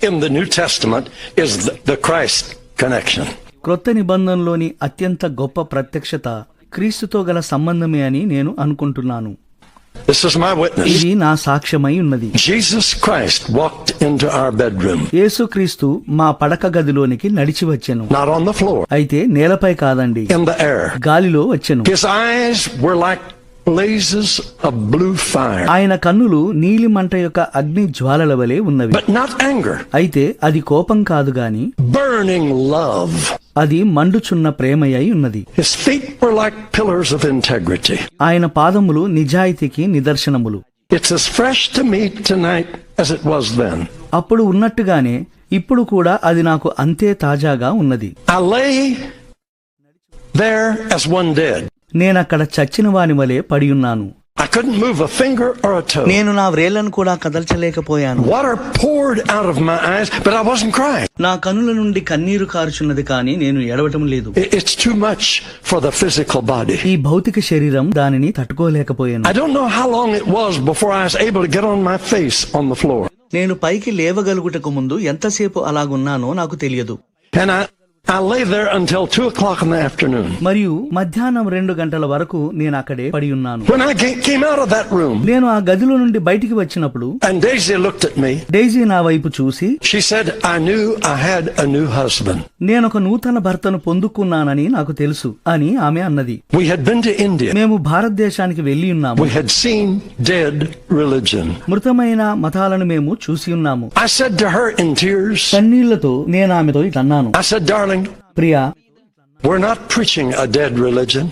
in the New Testament is the, Christ connection. క్రొత్త నిబంధనలోని అత్యంత గొప్ప ప్రత్యక్షత క్రీస్తుతో గల సంబంధమే అని నేను అనుకుంటున్నాను This is my witness. ఇది నా సాక్ష్యమై ఉన్నది Jesus Christ walked into our bedroom, యేసుక్రీస్తు మా పడక గదిలోనికి నడిచి వచ్చెను not on the floor, అయితే నేలపై కాదండి in the air. గాలిలో వచ్చెను His eyes were like blazes of blue fire, ఆయన కన్నులు నీలి మంట యొక్క అగ్ని జ్వాలల వలె ఉన్నవి. But not anger, అయితే అది కోపం కాదు గాని burning love. అది మండుచున్న ప్రేమయ్య ఉన్నది. His feet were like pillars of integrity. ఆయన పాదములు నిజాయితీకి నిదర్శనములు. It's as fresh to me tonight as it was then. అప్పుడు ఉన్నట్టుగానే ఇప్పుడు కూడా అది నాకు అంతే తాజాగా ఉన్నది. నేనక్కడ చచ్చిన వాని వలె పడి పడియున్నాను నేను నా వ్రేళ్ళను కూడా కదల్చలేకపోయాను. నా కనుల నుండి కన్నీరు కారుచున్నది కానీ నేను ఎడవటం లేదు. ఈ భౌతిక శరీరం దానిని తట్టుకోలేకపోయాను. నేను పైకి లేవగలుగుటకు ముందు ఎంతసేపు అలాగున్నానో నాకు తెలియదు. And I, I lay there until two o'clock in the afternoon. మరియు మధ్యాహ్నం రెండు గంటల వరకు నేను అక్కడే పడి ఉన్నాను When I ca- came out of that room నేను ఆ గదిలో నుండి బయటికి వచ్చినప్పుడు and Daisy looked at me, Daisy నా వైపు చూసి she said, I knew I had a new husband. నేనొక నూతన భర్తను పొందుకున్నానని నాకు తెలుసు అని ఆమె అన్నది We had been to India. మేము భారతదేశానికి వెళ్ళి ఉన్నాము We had seen dead religion. మృతమైన మతాలను మేము చూసి ఉన్నాము I said to her in tears, కన్నీళ్ళతో నేను ఆమెతో ఇట్లన్నాను I darling, Priya we're not preaching a dead religion.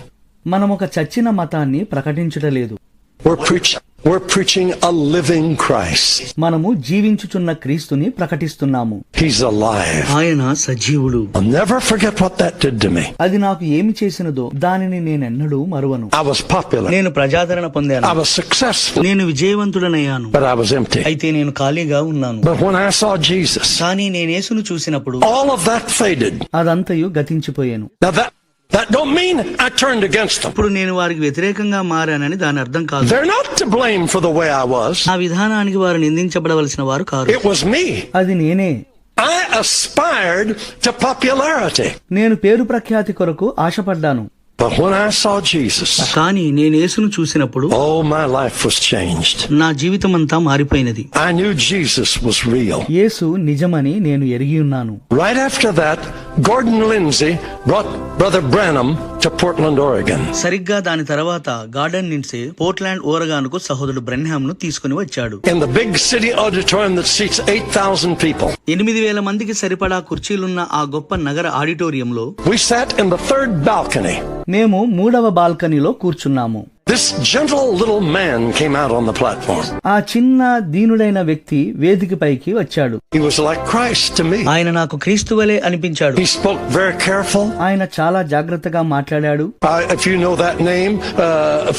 మనం ఒక చచ్చిన మతాన్ని ప్రకటించటలేదు We're preaching, we're preaching a living Christ. మనము జీవించుచున్న క్రీస్తుని ప్రకటిస్తున్నాము He's alive. ఆయన సజీవుడు I'll never forget what that did to me. అది నాకు ఏమి చేసినదో దానిని నేనెన్నడూ మరువను I was popular. నేను ప్రజాదరణ I పొందాను was successful, నేను విజయవంతుడనయ్యాను but I was empty. అయితే నేను ఖాళీగా ఉన్నాను But when I saw Jesus, కానీ నేనేసును చూసినప్పుడు all of that faded. అదంతయు గతించిపోయాను Now that, that don't mean I turned against them. ఇప్పుడు నేను వారికి వ్యతిరేకంగా మారానని దాని అర్థం కాదు They're not to blame for the way I was. ఆ విధానానికి వారు నిందించబడవలసిన వారు కారు It was me. అది నేనే I aspired to popularity. నేను పేరు ప్రఖ్యాతి కొరకు ఆశపడ్డాను But when I saw Jesus, కానీ నేను యేసును చూసినప్పుడు oh, my life was changed. నా జీవితం అంతా మారిపోయినది I knew Jesus was real. యేసు నిజమని నేను ఎరిగి ఉన్నాను Right after that, Gordon Lindsay brought Brother Branham to Portland, Oregon. సరిగ్గా దాని తర్వాత గార్డెన్ నిన్సే పోర్ట్లాండ్ ఓరగానుకు సహోదరుడు బ్రెన్హామ్ను తీసుకుని వచ్చాడు In the big city auditorium that seats 8,000 people, ఎనిమిది వేల మందికి సరిపడా కుర్చీలున్న ఆ గొప్ప నగర ఆడిటోరియంలో we sat in the third balcony. మేము మూడవ బాల్కనీలో కూర్చున్నాము This gentle little man came out on the platform. ఆ చిన్న దీనుడైన వ్యక్తి వేదికపైకి వచ్చాడు He was like Christ to me. ఆయన నాకు క్రీస్తువలే అనిపించాడు He spoke very careful. ఆయన చాలా జాగ్రత్తగా మాట్లాడాడు Uh, if you know that name, uh,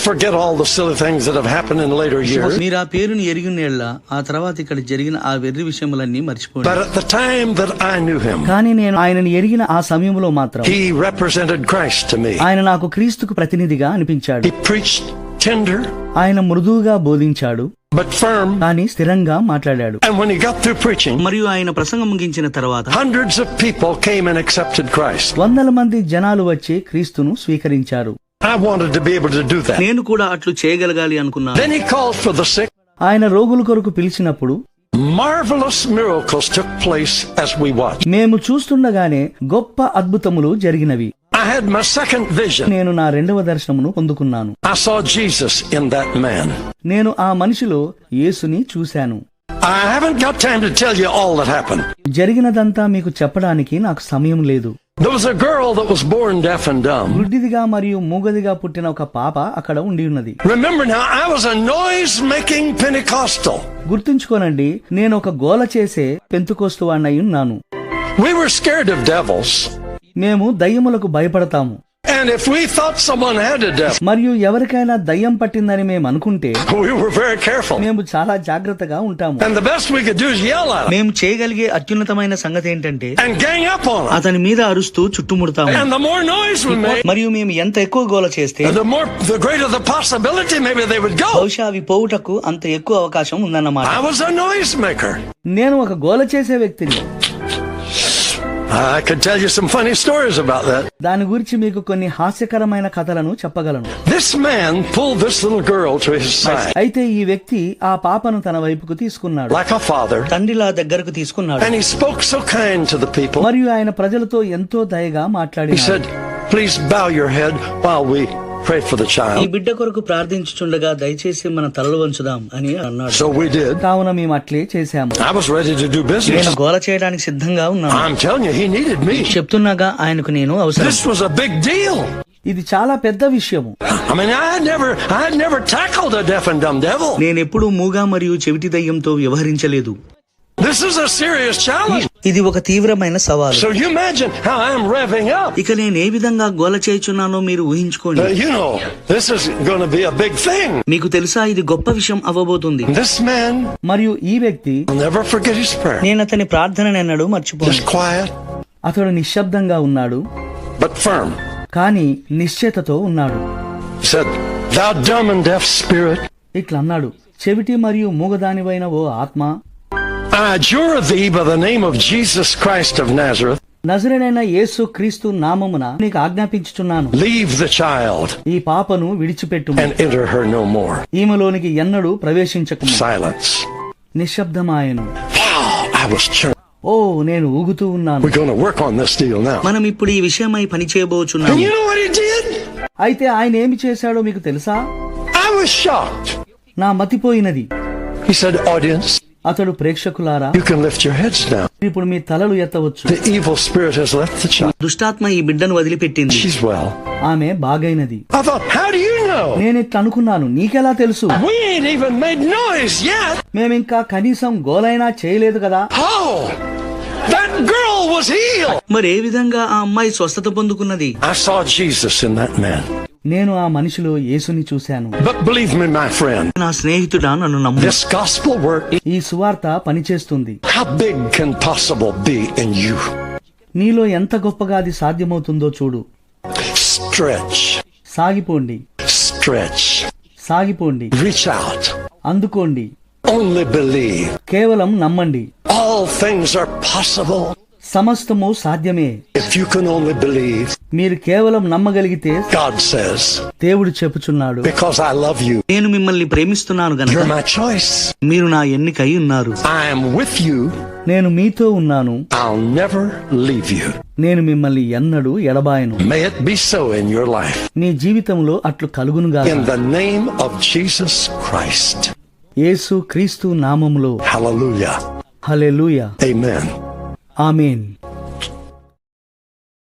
forget all the silly things that have happened in later years. మీరు ఆ పేరుని ఎరిగినేళ్ళ ఆ తర్వాత ఇక్కడ జరిగిన ఆ వెర్రి విషయములన్నీ మర్చిపోయాడు But at the time that I knew him, కానీ నేను ఆయనని ఎరిగిన ఆ సమయంలో మాత్రం he represented Christ to me. ఆయన నాకు క్రీస్తుకు ప్రతినిధిగా అనిపించాడు He preached tender. ఆయన మృదువుగా బోధించాడు. బట్ ఫర్మ్ అని స్థిరంగా మాట్లాడాడు. మరియు ఆయన ప్రసంగం ముగించిన తర్వాత hundreds people came and accepted వందల మంది జనాలు వచ్చి క్రీస్తును స్వీకరించారు. నేను కూడా అట్లు చేయగలగాలి అనుకున్నాను. ఆయన రోగుల కొరకు పిలిచినప్పుడు Marvelous miracles took place as we watched. మేము చూస్తుండగానే గొప్ప అద్భుతములు జరిగినవి. I had my second vision. నేను నా రెండవ దర్శనమును పొందుకున్నాను I saw Jesus in that man. నేను ఆ మనిషిలో యేసుని చూశాను I haven't got time to tell you all that happened. జరిగినదంతా మీకు చెప్పడానికి నాకు సమయం లేదు There was a girl that was born deaf and dumb. గుడ్డిదిగా మరియు మూగదిగా పుట్టిన ఒక పాప అక్కడ ఉండి ఉన్నది Remember now, I was a noise making Pentecostal. గుర్తుంచుకోనండి నేను ఒక గోల చేసే పెంతుకోస్తు వాడినై ఉన్నాను We were scared of devils. మేము దయ్యములకు భయపడతాము మరియు ఎవరికైనా దయ్యం పట్టిందని మేము అనుకుంటే. మేము చాలా జాగ్రత్తగా ఉంటాము మేము చేయగలిగే అత్యున్నతమైన సంగతి ఏంటంటే. అతని మీద అరుస్తూ చుట్టుముడతాము మరియు మేము ఎంత ఎక్కువ గోల చేస్తే. బహుశా అవి పోవుటకు అంత ఎక్కువ అవకాశం ఉందన్నమాట. నేను ఒక గోల చేసే వ్యక్తిని దాని గురించి మీకు కొన్ని హాస్యకరమైన కథలను చెప్పగలను. అయితే ఈ వ్యక్తి ఆ పాపను తన వైపుకు తీసుకున్నాడు. తండ్రిలా దగ్గరకు తీసుకున్నాడు. మరియు ఆయన ప్రజలతో ఎంతో దయగా మాట్లాడి please bow your head pray for the child. ఈ బిడ్డ కొరకు ప్రార్థించుచుండగా దయచేసి మన తలలు వంచుదాం అని అన్నాడు. So we did. కావున మేము అట్లే చేసాము. I was ready to do business. నేను గోల చేయడానికి సిద్ధంగా ఉన్నాను. I'm telling you he needed me. చెప్తున్నాగా ఆయనకు నేను అవసరం. This was a big deal. ఇది చాలా పెద్ద విషయము నేను ఎప్పుడు మూగా మరియు చెవిటి దయ్యంతో వ్యవహరించలేదు ఇది ఒక తీవ్రమైన సవాలు. ఇక నేను ఏ విధంగా గోల చేయుచున్నానో మీరు ఊహించుకోండి. మీకు తెలుసా ఇది గొప్ప విషయం అవ్వబోతుంది. మరియు ఈ వ్యక్తి నేను అతని ప్రార్థన ఎన్నడు మర్చిపోయాడు అతడు నిశ్శబ్దంగా ఉన్నాడు. కానీ నిశ్చేతతో ఉన్నాడు. ఇట్లా అన్నాడు చెవిటి మరియు మూగదానివైన ఓ ఆత్మ నజరేనైన యేసు క్రీస్తు నామమున నీకు ఆజ్ఞాపించుచున్నాను. లీవ్ ద చైల్డ్ ఈ పాపను విడిచిపెట్టు. ఈమెలోనికి ఎన్నడూ ప్రవేశించకు. సైలెన్స్ నిశ్శబ్దమాయను. నేను ఊగుతూ ఉన్నాను. మనం ఇప్పుడు ఈ విషయమై పని చేయబోచున్నాం అయితే ఆయన ఏమి చేశాడో మీకు తెలుసా? నా మతిపోయినది. ఆడియన్స్ అతడు ప్రేక్షకులారా ఇప్పుడు మీ తలలు ఎత్తవచ్చు. దుష్టాత్మ ఈ బిడ్డను వదిలిపెట్టింది. ఆమె బాగైనది. నేను అనుకున్నాను. నీకెలా తెలుసు? మేమింకా కనీసం గోలైనా చేయలేదు కదా? మరి ఏ విధంగా ఆ అమ్మాయి స్వస్థత పొందుకున్నది? నేను ఆ మనిషిలో యేసుని చూశాను. నా స్నేహితుడా నన్ను నమ్ము. ఈ సువార్త పనిచేస్తుంది. నీలో ఎంత గొప్పగా అది సాధ్యమవుతుందో చూడు. సాగిపోండి. స్ట్రెచ్ సాగిపోండి. అందుకోండి. కేవలం నమ్మండి. ఆల్ ఫింగ్ పాసిబుల్ సమస్తము సాధ్యమే. మీరు కేవలం నమ్మగలిగితే దేవుడు చెప్పుచున్నాడు. నేను మిమ్మల్ని ప్రేమిస్తున్నాను మీరు నా ఎన్నిక ఉన్నారు. నేను మీతో ఉన్నాను. నేను మిమ్మల్ని ఎన్నడు ఎడబాయను. నీ జీవితంలో అట్లు కలుగును క్రైస్ట్ యేసు క్రీస్తు నామములో. హలలుయా హలే ఏమేన్ ఆమేన్